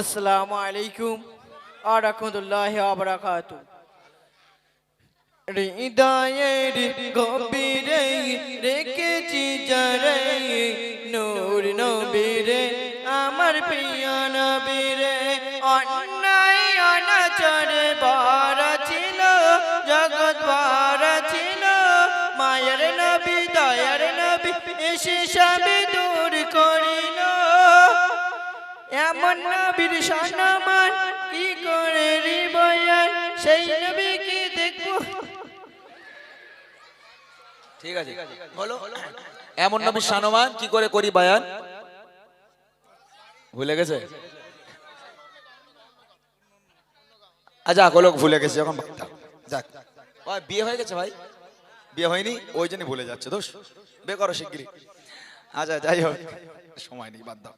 আসসালামু আলাইকুম। আর রহমতুল্লাহ আবরাকাত হৃদয়ের গভীরে রেখেছি যারে নূর নবীরে, আমার প্রিয় নবীরে। অন্যায় অনাচারে ভরা ছিল, জগৎ ভরা ছিল। মায়ের নবী, দয়ার নবী, এসে সবে দূর এমন নবীর সম্মান কি করে সেই নবী কি দেখব? ঠিক আছে, বলো। এমন নবী সানমান কি করে করি বায়ান? ভুলে গেছে? আচ্ছা লোক ভুলে গেছে যখন যাক। বিয়ে হয়ে গেছে ভাই? বিয়ে হয়নি? ওই জন্য ভুলে যাচ্ছে, দোষ। বে করো শিগগিরি আচ্ছা যাই হোক। সময় নেই, বাদ দাও।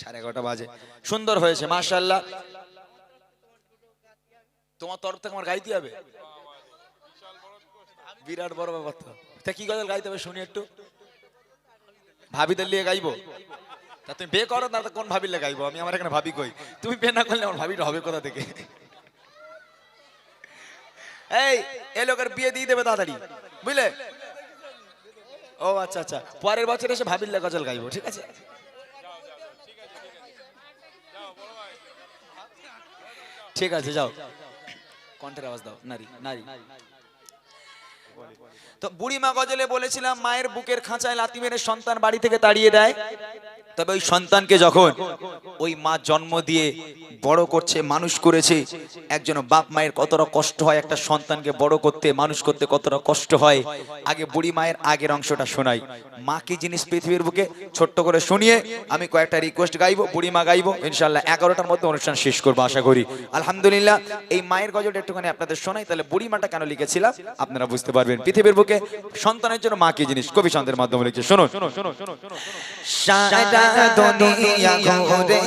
সাড়ে এগারোটা বাজে। সুন্দর হয়েছে তোমার তরফ থেকে আমার গাইতে হবে? বিরাট বড় ব্যাপার তো। তা কি গজল গাইতে হবে শুনি একটু? ভাবিদের লিয়ে গাইবো? তা তুমি বে করো না কোন গাইবো? আমি আমার এখানে ভাবি কই? তুমি বে না করলে আমার ভাবিটা হবে কোথা থেকে? এই, এ লোকের বিয়ে দিয়ে দেবে তাড়াতাড়ি। বুঝলে? ও আচ্ছা আচ্ছা। পরের বছর এসে ভাবিলে গজল গাইবো, ঠিক আছে? ঠিক আছে, যাও। কণ্ঠের আওয়াজ দাও। নারী নারী। তো বুড়ি মা গজলে বলেছিলাম, মায়ের বুকের খাঁচায় লাতি মেরে সন্তান বাড়ি থেকে তাড়িয়ে দেয়। তবে ওই সন্তানকে যখন ওই মা জন্ম দিয়ে বড় করছে মানুষ করেছে একজন বাপ মায়ের কতটা কষ্ট হয় একটা সন্তানকে বড় করতে মানুষ করতে কতটা কষ্ট হয় আগে বুড়ি মায়ের আগের অংশটা শোনাই। মা কি জিনিস পৃথিবীর বুকে ছোট্ট করে শুনিয়ে আমি কয়েকটা রিকোয়েস্ট গাইবো বুড়ি মা গাইবো ইনশাল্লাহ এগারোটার মধ্যে অনুষ্ঠান শেষ করব আশা করি। আলহামদুলিল্লাহ এই মায়ের গজলটা একটুখানি আপনাদের শোনাই তাহলে বুড়ি মাটা কেন লিখেছিলাম আপনারা বুঝতে পারবেন। পৃথিবীর বুকে সন্তানের জন্য মা কি জিনিস? কবি সন্তানের মাধ্যমে লিখছে শুনুন। সারা দুনিয়া ঘুরে।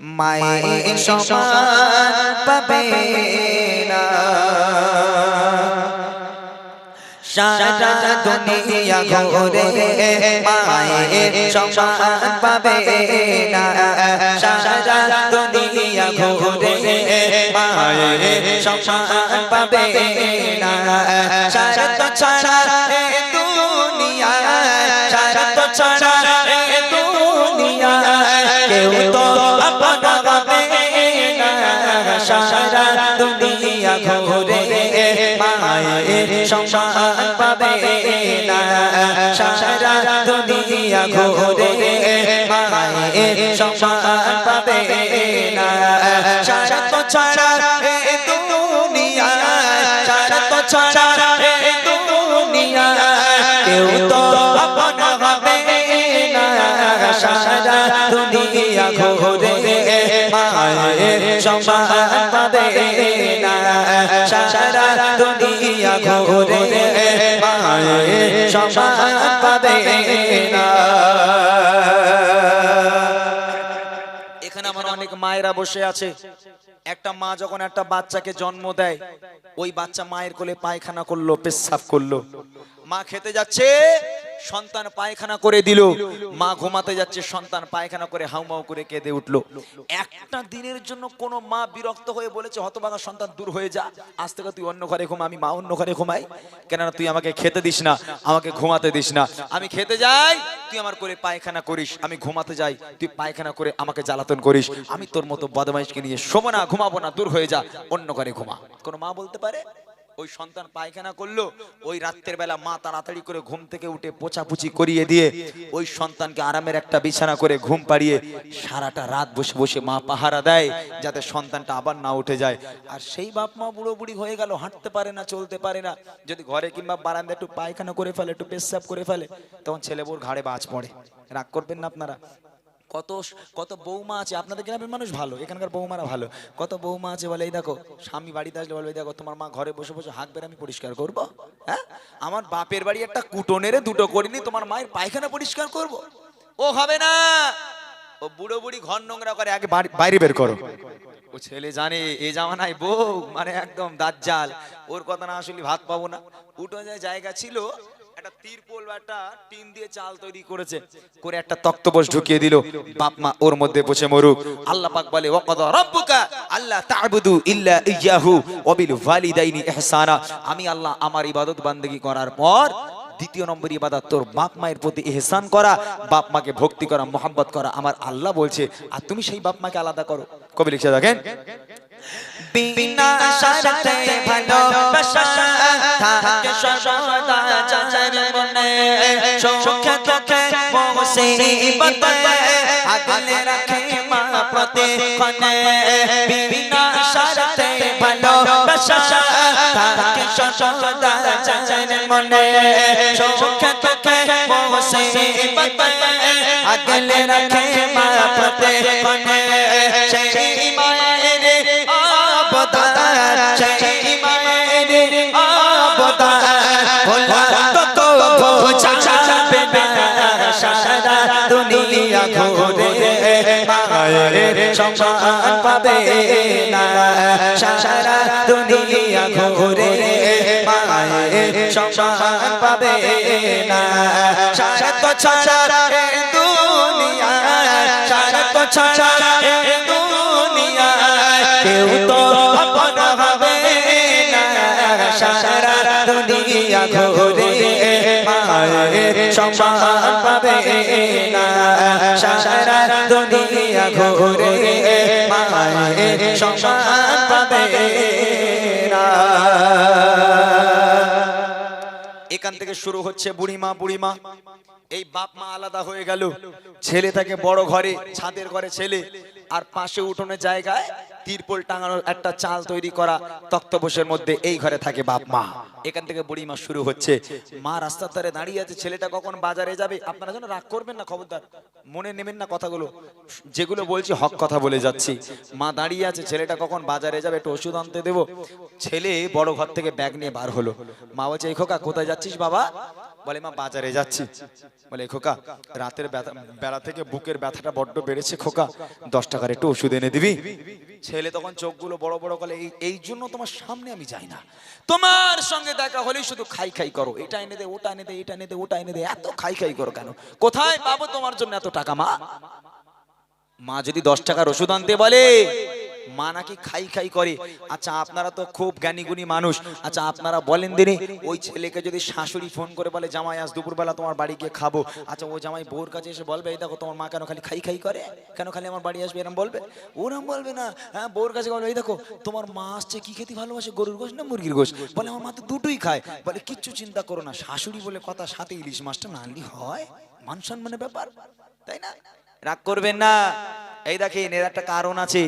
মায়ের সমান পাবে না। সারা দুনিয়া ঘুরে। মায়ের সমান পাবে না। সারা দুনিয়া ঘুরে। মায়ের সমান পাবে না। সারা তো ছাড়া তো আপন হবে না সারা দুনিয়া ঘুরে মায়ের সমান পাবে না সারা দুনিয়া ঘুরে মায়ের সমান পাবে না সারা তো ছাড়া দুনিয়া, সারা তো ছাড়া দুনিয়া। কেউ তো আপন হবে না সারা দুনিয়া ঘুরে, মায়ের সমান পাবে না সারা দুনিয়া না এখানে আমার অনেক মায়েরা বসে আছে। একটা মা যখন একটা বাচ্চাকে জন্ম দেয়, ওই বাচ্চা মায়ের কোলে পায়খানা করল, পেশাব করল। মা খেতে যাচ্ছে, সন্তান পায়খানা করে দিল। মা ঘুমাতে যাচ্ছে, সন্তান পায়খানা করে হাউমাউ করে কেঁদে উঠল। একটা দিনের জন্য কোনো মা বিরক্ত হয়ে বলেছে, হতভাগা সন্তান দূর হয়ে যা। আজ থেকে তুই অন্য ঘরে ঘুমা, আমি মা অন্য ঘরে ঘুমাই। কেননা তুই আমাকে খেতে দিস না, আমাকে ঘুমাতে দিস না। আমি খেতে যাই, তুই আমার করে পায়খানা করিস। আমি ঘুমাতে যাই, তুই পায়খানা করে আমাকে জ্বালাতন করিস। আমি তোর মতো বদমাইশকে নিয়ে শোবো না, ঘুমাবো না, দূর হয়ে যা, অন্য ঘরে ঘুমা। কোনো মা বলতে পারে? ওই সন্তান পায়খানা করল, ওই রাত্রের বেলা মা তাড়াতাড়ি করে ঘুম থেকে উঠে পোছাপুচি করিয়ে দিয়ে ওই সন্তানকে আরামের একটা বিছানা করে ঘুম পাড়িয়ে সারাটা রাত বসে বসে মা পাহারা দেয়, যাতে সন্তানটা আবার না উঠে যায়। আর সেই বাপ মা বুড়ো বুড়ি হয়ে গেল, হাঁটতে পারে না, চলতে পারে না। যদি ঘরে কিংবা বারান্দা একটু পায়খানা করে ফেলে, একটু পেশাব করে ফেলে, তখন ছেলে বউর ঘাড়ে বাজ পড়ে। রাগ করবেন না আপনারা? কত কত বৌমা আছে, আপনাদের গ্রামের মানুষ ভালো, এখানকার বৌমারা ভালো। কত বৌমা আছে বলে, এই দেখো, স্বামী বাড়িতে আসলে বলে দেখো, তোমার মা ঘরে বসে বসে হাঁক আমি পরিষ্কার করব হ্যাঁ? আমার বাপের বাড়ি একটা কুটোনেরে দুটো করিনি, তোমার মায়ের পায়খানা পরিষ্কার করব। ও হবে না! ও বুড়ো বুড়ি ঘর নোংরা করে, আগে বাইরে বের করো। ও ছেলে জানে, এ জামানায় বউ মানে একদম দাজ্জাল। ওর কথা না আসলে ভাত পাবো না। উঠো যায় জায়গা ছিল একটা তিরপল একটা টিন দিয়ে চাল তৈরি করেছে। করে একটা ঢুকিয়ে দিল। বাপ মা ওর মধ্যে বসে মরুক। আল্লাহ পাক বলে রাব্বুকা আল্লাহ ইল্লা ইয়াহু ওয়া বিল ওয়ালিদাইনি ইহসানা। আমি আল্লাহ আমার ইবাদত বান্দেগি করার পর দ্বিতীয় নম্বর ইবাদত তোর বাপ মায়ের প্রতি ইহসান করা, বাপ মাকে ভক্তি করা, মোহাম্মত করা। আমার আল্লাহ বলছে, আর তুমি সেই বাপ মাকে আলাদা করো। কবি লিখছে দেখেন, বিনা শর্তে ভালোবাসা থাকে সর্বদা। মায়ের দুনিয়া ঘুরে মায়ের সম্মান পাবে না। সারা দুনিয়া ঘুরে মায়ের সম্মান পাবে না। সারা তো ছাড়া ছাড়া দুনিয়া, কেউ তো আপন না। সারা দুনিয়া ঘুরে পাবে না। দুনিয়া পাবে না। এখান থেকে শুরু হচ্ছে বুড়িমা বুড়িমা। এই বাপ মা আলাদা হয়ে গেল। ছেলে থাকে বড় ঘরে, ছাদের ঘরে ছেলে। আর পাশে উঠোনের জায়গায় তিরপল টাঙানোর একটা চাল তৈরি করা তক্তপোষের মধ্যে এই ঘরে থাকে বাপ মা। এখান থেকে বুড়িমা শুরু হচ্ছে। মা রাস্তার ধারে দাঁড়িয়ে আছে, ছেলেটা কখন বাজারে যাবে? আপনারা যেন রাগ করবেন না, খবরদার। মনে নেবেন না কথাগুলো। যেগুলো বলছি হক কথা বলে যাচ্ছি। মা দাঁড়িয়ে আছে, ছেলেটা কখন বাজারে যাবে একটু ওষুধ আনতে দেবো। ছেলে বড় ঘর থেকে ব্যাগ নিয়ে বার হলো। মা বলছে, এই খোকা, কোথায় যাচ্ছিস বাবা? বলে, মা, বাজারে যাচ্ছি। বলে, খোকা, রাতের বেলা থেকে বুকের ব্যথাটা বড্ড বেড়েছে, খোকা। দশ টাকার একটু ওষুধ এনে দিবি? ছেলে তখন চোখগুলো বড় বড় করে এই জন্য তোমার সামনে আমি যাই না। তোমার সঙ্গে দেখা হলেই শুধু খাই খাই করো। এটা এনে দে, ওটা এনে দে, এটা এনে দে, ওটা এনে দে, এত খাই খাই করো কেন? কোথায় পাবো তোমার জন্য এত টাকা, মা? মা যদি দশ টাকার ওষুধ আনতে বলে মা নাকি খাই খাই করে। আচ্ছা আপনারা তো খুব জ্ঞানীগুণী মানুষ। আচ্ছা আপনারা বলেন দিনে, ওই ছেলেকে যদি শাশুড়ি ফোন করে বলে, জামাই, আজ দুপুরবেলা তোমার বাড়ি গিয়ে খাব। আচ্ছা ও জামাই বউর কাছে এসে বলবে, এই দেখো, তোমার মা কেন খালি খাই খাই করে? কেন খালি আমার বাড়ি আসবে? এরম বলবে। ওরম বলবে না। হ্যাঁ বউর কাছে বলবে, এই দেখো, তোমার মা আসছে, কি খেতে ভালোবাসে? গরুর গোশ না মুরগির গোশ? বলে, আমার মা তো দুটোই খায়। বলে, কিচ্ছু চিন্তা করো না, শাশুড়ি বলে কথা সাথে ইলিশ মাছটা না আনলি হয়। মান সম্মানের ব্যাপার, তাই না? রাগ করবেন না। এই দেখেন, এর একটা কারণ আছে।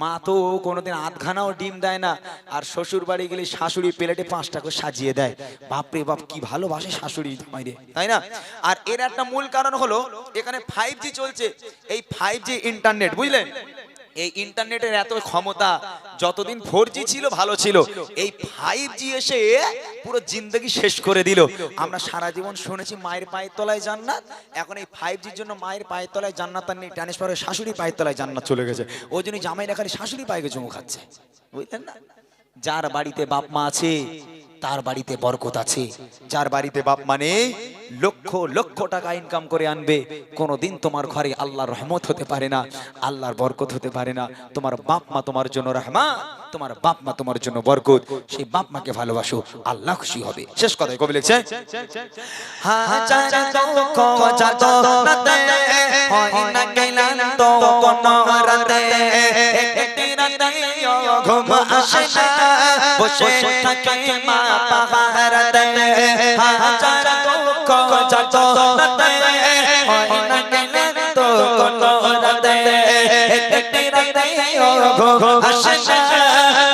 মা তো কোনোদিন আধখানাও ডিম দেয় না, আর শ্বশুর বাড়ি গেলে শাশুড়ি প্লেটে পাঁচটা করে সাজিয়ে দেয়। বাপরে বাপ, কি ভালোবাসে শাশুড়ি মাইরে তাই না? আর এর একটা মূল কারণ হলো, এখানে ফাইভ চলছে। এই ফাইভ ইন্টারনেট বুঝলেন? এই ইন্টারনেটের এত ক্ষমতা, যতদিন ফোর ছিল, ভালো ছিল। এই ফাইভ জি এসে পুরো জিন্দগি শেষ করে দিল। আমরা সারা জীবন শুনেছি মায়ের পায়ের তলায় জান্নাত। এখন এই ফাইভ জির জন্য মায়ের পায়ের তলায় জান্নাত আর নেই ট্রান্সফার হয়ে শাশুড়ি পায়ের তলায় জান্নাত চলে গেছে। ওই জন্য জামাইরা খালি শাশুড়ি পায়ে চুমু খাচ্ছে বুঝলেন না? যার বাড়িতে বাপ মা আছে তার বাড়িতে বরকত আছে। যার বাড়িতে বাপ মানে লক্ষ লক্ষ টাকা ইনকাম করে আনবে। কোনোদিন তোমার ঘরে আল্লাহর রহমত হতে পারে না, আল্লাহর বরকত হতে পারে না। তোমার বাপ মা তোমার জন্য রহমা তোমার বাপ মা তোমার জন্য বরকত। সেই বাপ মাকে ভালোবাসো, আল্লাহ খুশি হবে। শেষ কথায় কবি লিখছে হয় না গেলাম তো কোনো রাতে একটি ঘুম আসে না। বসে থাকে মা পাহাড়াতে হাজার দুঃখ যত রাতে হয় না গেলাম তো কোনো রাতে একটি রাতে ঘুম আসে না।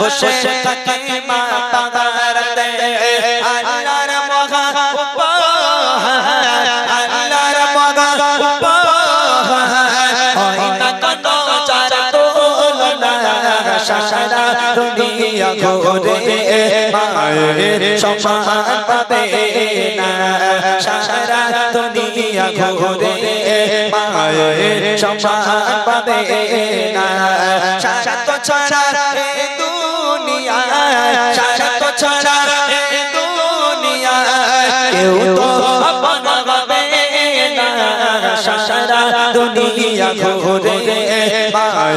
বসে থাকে মা পাহাড়াতে আল্লাহর মহা দুনিয়া ঘুরে মায়ের সম্মান পাবে না। সারা দুনিয়া ঘুরে মায়ের সম্মান পাবে না। সারা তো ছাড়া দুনিয়া, সারা তো ছাড়া দুনিয়া। কেউ তো সারা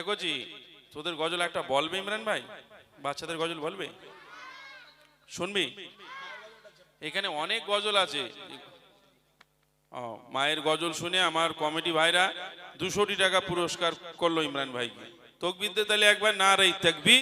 এগোজি তোদের গজল একটা বলবে ইমরান ভাই? বাচ্চাদের গজল বলবে? শুনবি? এখানে অনেক গজল আছে। মায়ের গজল শুনে আমার কমিটি ভাইরা দুশোটি টাকা পুরস্কার করল ইমরান ভাইকে। তকবিদ্যে তাহলে একবার না রে তকবির।